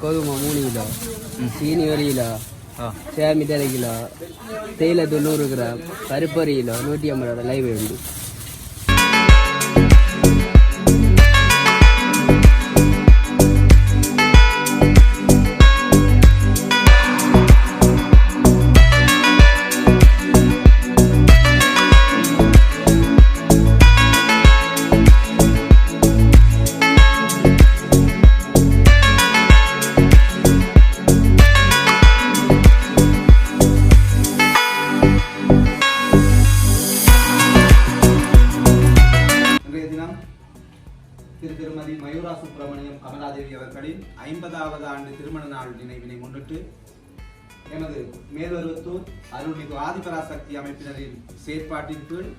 கோதுமை மூணு கிலோ சீனி ஒரு கிலோ ஆ. சேமிட்டு அரை கிலோ தேயிலை தொண்ணூறு கிராம் பருப்பு ஒரு கிலோ நூற்றி ஐம்பது ரூபா லைவ் உண்டு திரு திருமதி மயூரா சுப்பிரமணியம் கமலாதேவி அவர்களின் ஐம்பதாவது ஆண்டு திருமண நாள் நினைவினை முன்னிட்டு எமது மேல்வருவத்தூர் அருள்மிகு ஆதிபராசக்தி அமைப்பினரின் செயற்பாட்டின் கீழ்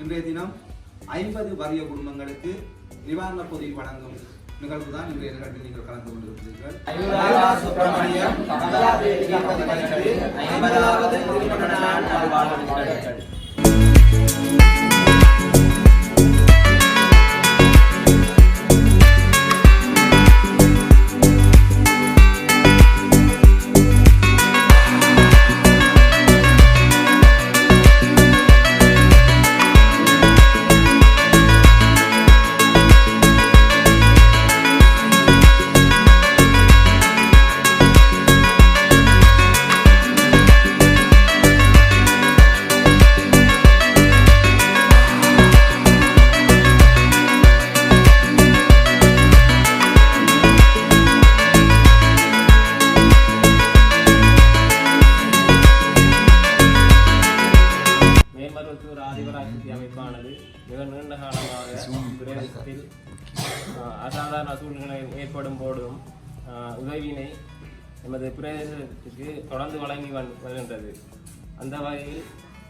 இன்றைய தினம் ஐம்பது வறிய குடும்பங்களுக்கு நிவாரண பொதி வழங்கும் நிகழ்வு தான் இன்றைய நிகழ்வில் நீங்கள் கலந்து கொண்டிருக்கிறீர்கள். சுப்பிரமணியம் ஒரு ஆதிபராசக்தி அமைப்பானது. மிக நீண்ட காலமாக பிரதேசத்தில் அசாதாரண சூழ்நிலை ஏற்படும் போதும் உதவியினை எமது பிரதேசத்துக்கு தொடர்ந்து வழங்கி வந் வருகின்றது. அந்த வகையில்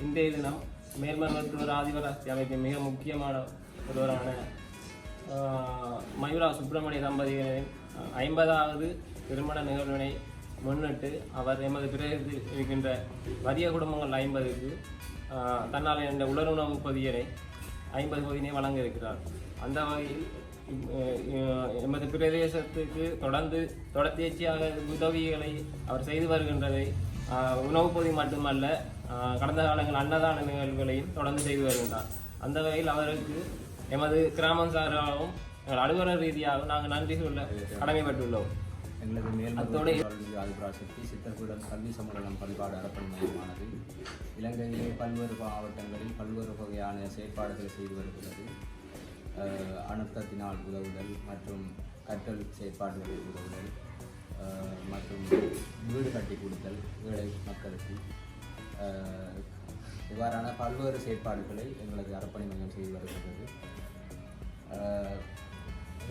இன்றைய தினம் மேல்மருவத்தூர் ஆதிபராசக்தி அமைப்பின் மிக முக்கியமான ஒருவரான மயூரா சுப்பிரமணிய தம்பதிகளின் ஐம்பதாவது திருமண நிகழ்வினை முன்னிட்டு அவர் எமது பிரதேசத்தில் இருக்கின்ற வறிய குடும்பங்கள் ஐம்பதுக்கு தன்னால் என்ற உலருணவு பொதியனை ஐம்பது பொதியினை வழங்க இருக்கிறார் அந்த வகையில் எமது பிரதேசத்துக்கு தொடர்ந்து தொடர்ச்சியாக உதவிகளை அவர் செய்து வருகின்றதை உணவுப் பொதி மட்டுமல்ல கடந்த காலங்கள் அன்னதான நிகழ்வுகளையும் தொடர்ந்து செய்து வருகின்றார். அந்த வகையில் அவருக்கு எமது கிராமம் சாராகவும் எங்கள் அலுவலர் ரீதியாகவும் நாங்கள் நன்றி சொல்ல கடமைப்பட்டுள்ளோம். எங்களது மேல்மருவத்தூர் ஆதிபராசக்தி சித்தர்பீடம் கல்வி சம்மேளனம் பண்பாடு அறப்பணி மையமானது இலங்கையிலே பல்வேறு மாவட்டங்களில் பல்வேறு வகையான செயற்பாடுகளை செய்து வருகிறது. அனர்த்தத்தினால் உதவுதல் மற்றும் கற்றல் செயற்பாடுகளில் உதவுதல் மற்றும் வீடு கட்டி கொடுத்தல் ஏழை மக்களுக்கு. இவ்வாறான பல்வேறு செயற்பாடுகளை எங்களது அறப்பணி மையம் செய்து வருகிறது.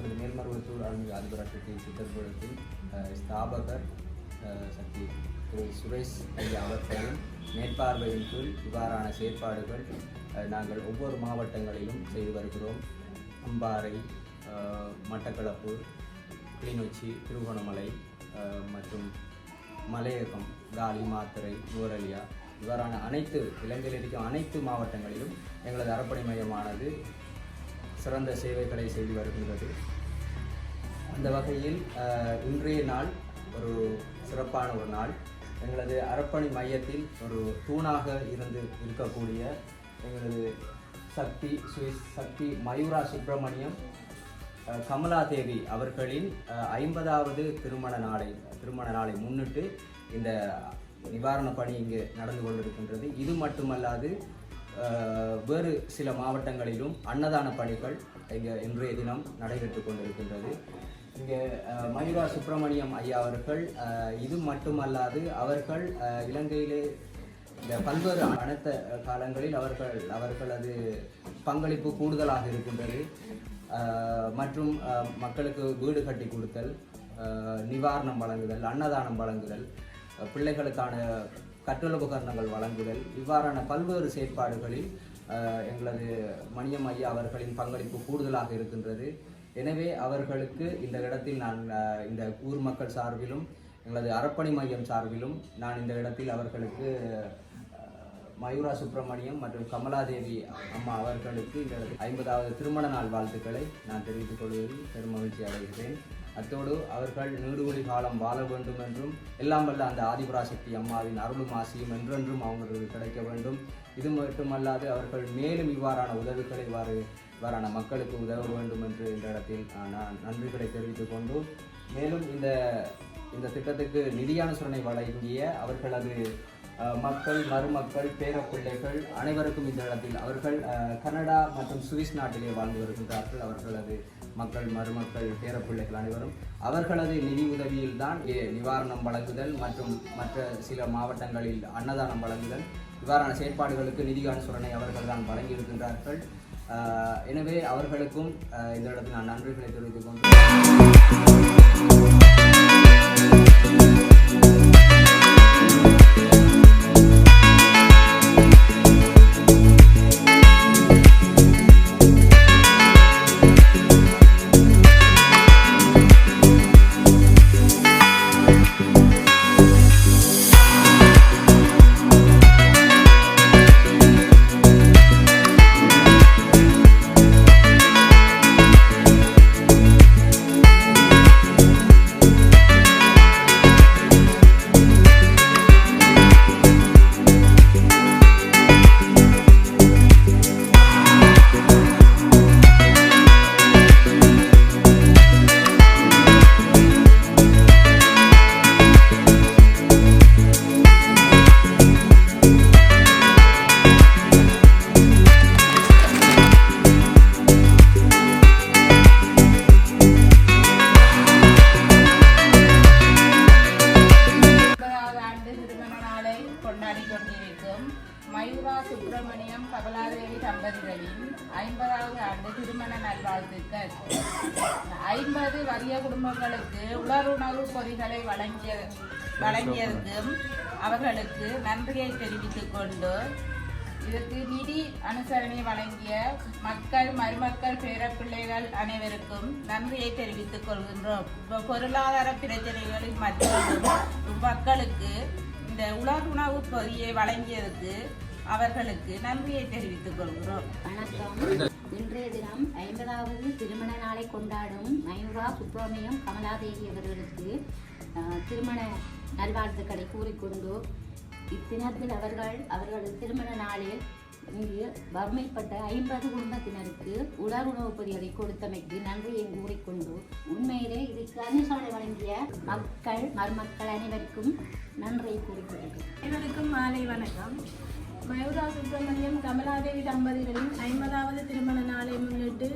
அஹ், எங்களது மேல்மருவத்தூர் அருள்மிகு அதிபராட்சத்தை சித்தர்புரத்தின் ஸ்தாபகர் சக்தி திரு சுரேஷ் ஐயா அவர்களின் மேற்பார்வையின் கீழ் இவ்வாறான செயற்பாடுகள் நாங்கள் ஒவ்வொரு மாவட்டங்களிலும் செய்து வருகிறோம். அம்பாறை மட்டக்களப்பு கிளிநொச்சி திருகோணமலை மற்றும் மலையகம் காலி மாத்திரை நூரலியா இவ்வாறான அனைத்து இலங்கையில் இருக்கும் அனைத்து மாவட்டங்களிலும் எங்களது அறப்படை மையமானது சிறந்த சேவைகளை செய்து வருகின்றது. அந்த வகையில் இன்றைய நாள் ஒரு சிறப்பான ஒரு நாள். எங்களது அறப்பணி மையத்தில் ஒரு தூணாக இருந்து இருக்கக்கூடிய எங்களது சக்தி சுவிஸ் சக்தி மயூரா சுப்பிரமணியம் கமலா கமலாதேவி அவர்களின் ஐம்பதாவது திருமண நாளை திருமண நாளை முன்னிட்டு இந்த நிவாரண பணி இங்கு நடந்து கொண்டிருக்கின்றது. இது மட்டுமல்லாது வேறு சில மாவட்டங்களிலும் அன்னதான பணிகள் இங்கே இன்றைய தினம் நடைபெற்று கொண்டிருக்கின்றது. இங்கே மயூரா சுப்பிரமணியம் ஐயா அவர்கள் இது மட்டுமல்லாது அவர்கள் இலங்கையிலே இந்த பல்வேறு அனைத்த காலங்களில் அவர்கள் அவர்களது பங்களிப்பு கூடுதலாக இருக்கின்றது. மற்றும் மக்களுக்கு வீடு கட்டி கொடுத்தல் நிவாரணம் வழங்குதல் அன்னதானம் வழங்குதல் பிள்ளைகளுக்கான கற்றல் உபகரணங்கள் வழங்குதல். இவ்வாறான பல்வேறு செயற்பாடுகளில் எங்களது மணியம் ஐயா அவர்களின் பங்களிப்பு கூடுதலாக இருக்கின்றது. எனவே அவர்களுக்கு இந்த இடத்தில் நான் இந்த ஊர் மக்கள் சார்பிலும் எங்களது அறப்பணி மையம் சார்பிலும் நான் இந்த இடத்தில் அவர்களுக்கு மயூரா சுப்பிரமணியம் மற்றும் கமலாதேவி அம்மா அவர்களுக்கு இந்த ஐம்பதாவது திருமண நாள் வாழ்த்துக்களை நான் தெரிவித்துக் கொள்வதில் பெருமகிழ்ச்சி அடைகிறேன் அத்தோடு அவர்கள் நீடுகொடி காலம் வாழ வேண்டும் என்றும் எல்லாம் வல்ல அந்த ஆதிபராசக்தி அம்மாவின் அருளும் ஆசியும் என்றென்றும் அவங்களுக்கு கிடைக்க வேண்டும். இது மட்டுமல்லாது அவர்கள் மேலும் இவ்வாறான உதவிகளை இவ்வாறு இவ்வாறான மக்களுக்கு உதவ வேண்டும் என்று இந்த இடத்தில் நான் நன்றிகளை தெரிவித்துக் கொண்டு மேலும் இந்த இந்த திட்டத்துக்கு நிதியானுசரணை வழங்கிய அவர்களது மக்கள் மருமக்கள் பேரப்பிள்ளைகள் அனைவருக்கும் இந்த இடத்தில் அவர்கள் கனடா மற்றும் சுவிஸ் நாட்டிலே வாழ்ந்து வருகின்றார்கள். அவர்களது மக்கள் மருமக்கள் பேரப்பிள்ளைகள் அனைவரும் அவர்களது நிதி உதவியில்தான் நிவாரணம் வழங்குதல் மற்றும் மற்ற சில மாவட்டங்களில் அன்னதானம் வழங்குதல். இவ்வாறான செயற்பாடுகளுக்கு நிதி அனுசரணை அவர்கள் தான் வழங்கியிருக்கின்றார்கள் எனவே அவர்களுக்கும் இந்த இடத்தில் நான் நன்றிகளை தெரிவித்துக் கொண்டு உதவிகளை வழங்கிய வழங்கியதுக்கும் அவர்களுக்கு நன்றியை தெரிவித்துக் கொண்டு இதற்கு நிதி அனுசரணை வழங்கிய மக்கள் மருமக்கள் பேரப்பிள்ளைகள் அனைவருக்கும் நன்றியை தெரிவித்துக் கொள்கின்றோம். பொருளாதார பிரச்சனைகளில் மத்தியிலும் மக்களுக்கு இந்த உலருணவு பொதியை வழங்கியதுக்கு அவர்களுக்கு நன்றியை தெரிவித்துக் கொள்கிறோம். வணக்கம். இன்றைய தினம் ஐம்பதாவது திருமண நாளை கொண்டாடும் மயூரா சுப்பிரமணியம் கமலாதேவி அவர்களுக்கு திருமண நல்வாழ்த்துக்களை கூறிக்கொண்டு இத்தினத்தில் அவர்கள் அவர்களது திருமண நாளில் இங்கு வறுமைப்பட்ட ஐம்பது குடும்பத்தினருக்கு உலர் உணவுப் பொதிகளை கொடுத்தமைக்கு நன்றியை கூறிக்கொண்டு உண்மையிலே இதுக்கு அனுசரணை வழங்கிய மக்கள் மருமக்கள் அனைவருக்கும் நன்றியை கூறிக்கொள்கிறேன். அனைவருக்கும் மாலை வணக்கம். மயூரா சுப்பிரமணியம் கமலாதேவி தம்பதிகளின் ஐம்பதாவது திருமண நாளை முன்னிட்டு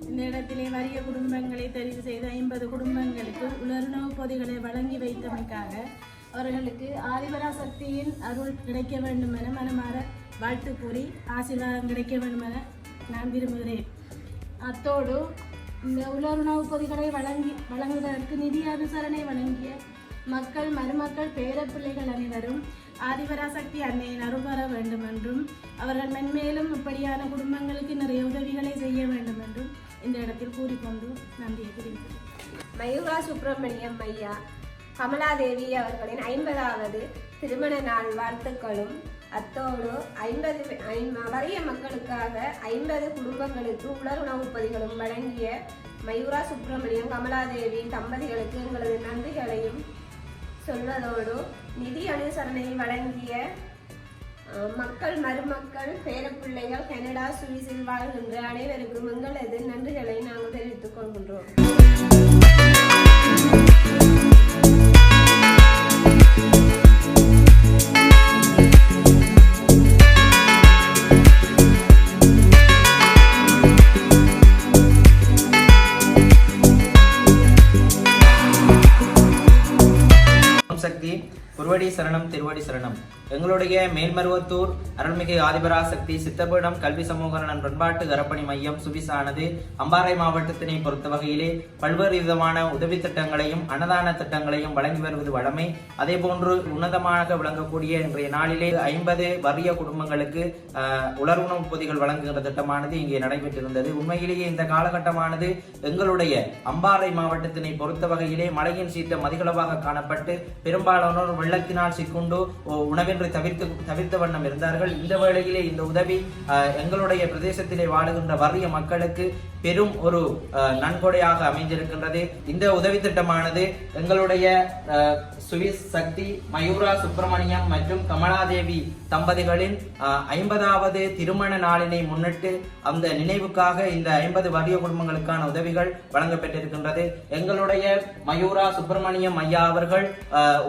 இந்த இடத்திலே வறிய குடும்பங்களை தெரிவு செய்த ஐம்பது குடும்பங்களுக்கு உலர்ணவு பொதிகளை வழங்கி வைத்தமைக்காக அவர்களுக்கு ஆதிபரா சக்தியின் அருள் கிடைக்க வேண்டும் என மனமாற வாழ்த்து கூறி ஆசீர்வாதம் கிடைக்க வேண்டும் என நான் விரும்புகிறேன். அத்தோடு இந்த உலருணவு பொதிகளை வழங்கி வழங்குவதற்கு நிதி அனுசரணை வழங்கிய மக்கள் மருமக்கள் பேரப்பிள்ளைகள் அனைவரும் ஆதிபராசக்தி அன்னையின் அருள் வேண்டும் என்றும் அவர்கள் மென்மேலும் இப்படியான குடும்பங்களுக்கு நிறைய உதவிகளை செய்ய வேண்டும் என்றும் இந்த இடத்தில் கூறிக்கொண்டு நன்றியை தெரிவிக்கிறேன். மயூரா சுப்பிரமணியம் ஐயா கமலாதேவி அவர்களின் ஐம்பதாவது திருமண நாள் வாழ்த்துக்களும் அத்தோடு ஐம்பது வறிய மக்களுக்காக ஐம்பது குடும்பங்களுக்கு உலர் உணவு பதிகளும் வழங்கிய மயூரா சுப்பிரமணியம் கமலாதேவி தம்பதிகளுக்கு எங்களது நன்றிகளையும் சொல்வதோடு நிதி அனுசரணை வழங்கிய மக்கள் மருமக்கள் பேரப்பிள்ளைகள் கனடா சுவிஸில் வாழ்கின்ற அனைவருக்கும் எங்களது நன்றிகளை நாங்கள் தெரிவித்துக் கொள்கின்றோம். எங்களுடைய மேல்மருவத்தூர் அருள்மிகு ஆதிபராசக்தி சித்தபீடம் கல்வி சமூகநலன் பண்பாட்டு கரப்பணி மையம் சுவிசானது அம்பாறை மாவட்டத்தினை பொறுத்த வகையிலே பல்வேறு விதமான உதவி திட்டங்களையும் அன்னதான திட்டங்களையும் வழங்கி வருவது வழமை. அதே போன்று உன்னதமாக விளங்கக்கூடிய இன்றைய நாளிலே ஐம்பது வறிய குடும்பங்களுக்கு உலர் உணவுப் பொதிகள் வழங்குகிற திட்டமானது இங்கே நடைபெற்றிருந்தது. உண்மையிலேயே இந்த காலகட்டமானது எங்களுடைய அம்பாறை மாவட்டத்தினை பொறுத்த வகையிலே மழையின் சீற்றம் அதிகளவாக காணப்பட்டு பெரும்பாலானோர் வெள்ளத்தினால் சிக்குண்டு உணவின்றி தவிர்த்து தவிர்த்த வண்ணம் இருந்தார்கள். இந்த வேளையிலே இந்த உதவி அஹ், எங்களுடைய பிரதேசத்திலே வாழுகின்ற வறிய மக்களுக்கு பெரும் ஒரு நன்கொடையாக அமைந்திருக்கின்றது. இந்த உதவி திட்டமானது எங்களுடைய அஹ், சுவிஸ் சக்தி மயூரா சுப்பிரமணியம் மற்றும் கமலாதேவி தம்பதிகளின் ஐம்பதாவது திருமண நாளினை முன்னிட்டு அந்த நினைவுக்காக இந்த ஐம்பது வறிய குடும்பங்களுக்கான உதவிகள் வழங்கப்பட்டிருக்கின்றது. எங்களுடைய மயூரா சுப்பிரமணியம் ஐயா அவர்கள்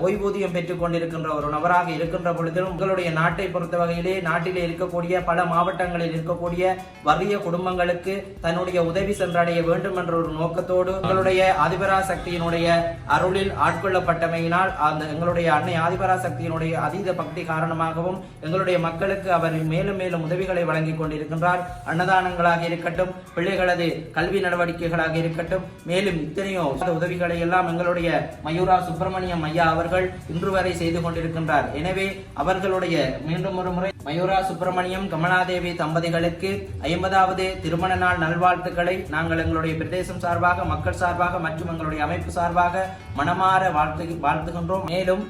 ஓய்வூதியம் பெற்றுக் கொண்டிருக்கின்ற ஒரு நபராக இருக்கின்ற பொழுது பெரும் உங்களுடைய நாட்டை பொறுத்த வகையிலே நாட்டிலே இருக்கக்கூடிய பல மாவட்டங்களில் இருக்கக்கூடிய வறிய குடும்பங்களுக்கு தன்னுடைய உதவி சென்றடைய வேண்டும் என்ற ஒரு நோக்கத்தோடு உங்களுடைய ஆதிபரா சக்தியினுடைய அருளில் ஆட்கொள்ளப்பட்டமையினால் அந்த எங்களுடைய அன்னை ஆதிபரா சக்தியினுடைய அதீத பக்தி காரணமாகவும் எங்களுடைய மக்களுக்கு அவர் மேலும் மேலும் உதவிகளை வழங்கிக் கொண்டிருக்கின்றார். அன்னதானங்களாக இருக்கட்டும் பிள்ளைகளது கல்வி நடவடிக்கைகளாக இருக்கட்டும் மேலும் இத்தனையோ உதவிகளை எல்லாம் எங்களுடைய மயூரா சுப்பிரமணியம் ஐயா அவர்கள் இன்று வரை செய்து கொண்டிருக்கின்றார். எனவே அவர்களுடைய மீண்டும் ஒரு முறை மயூரா சுப்பிரமணியம் கமலாதேவி தம்பதிகளுக்கு ஐம்பதாவது திருமண நாள் நல்வாழ்த்துக்களை. நாங்கள் எங்களுடைய பிரதேசம் சார்பாக மக்கள் சார்பாக மற்றும் எங்களுடைய அமைப்பு சார்பாக மனமாற வாழ்த்து வாழ்த்துகின்றோம். மேலும்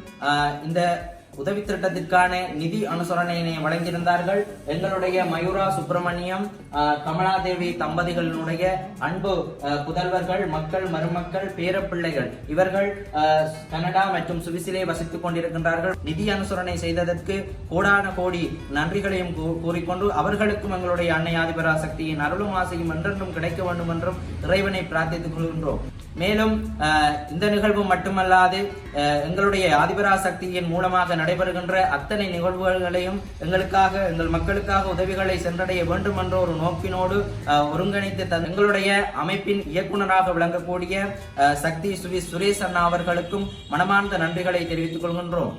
இந்த உதவி திட்டத்திற்கான நிதி அனுசரணையினை வழங்கியிருந்தார்கள். எங்களுடைய மயூரா சுப்பிரமணியம் ஆஹ், கமலாதேவி தம்பதிகளினுடைய அன்பு புதல்வர்கள் மக்கள் மருமக்கள் பேரப்பிள்ளைகள் இவர்கள் கனடா மற்றும் சுவிசிலே வசித்துக் கொண்டிருக்கின்றார்கள். நிதி அனுசரணை செய்ததற்கு கோடான கோடி நன்றிகளையும் கூ- கூறிக்கொண்டு அவர்களுக்கும் எங்களுடைய அன்னை ஆதிபராசக்தியின் அருளும் ஆசையும் என்றென்றும் கிடைக்க வேண்டும் என்றும் இறைவனை பிரார்த்தித்துக் கொள்கின்றோம். மேலும் இந்த நிகழ்வு மட்டுமல்லாது எங்களுடைய ஆதிபரா சக்தியின் மூலமாக நடைபெறுகின்ற அத்தனை நிகழ்வுகளையும் எங்களுக்காக எங்கள் மக்களுக்காக உதவிகளை சென்றடைய வேண்டும் என்ற ஒரு நோக்கினோடு ஒருங்கிணைத்து தந்த எங்களுடைய அமைப்பின் இயக்குனராக விளங்கக்கூடிய சக்தி சுவி சுரேஷ் அண்ணா அவர்களுக்கும் மனமார்ந்த நன்றிகளை தெரிவித்துக் கொள்கின்றோம்.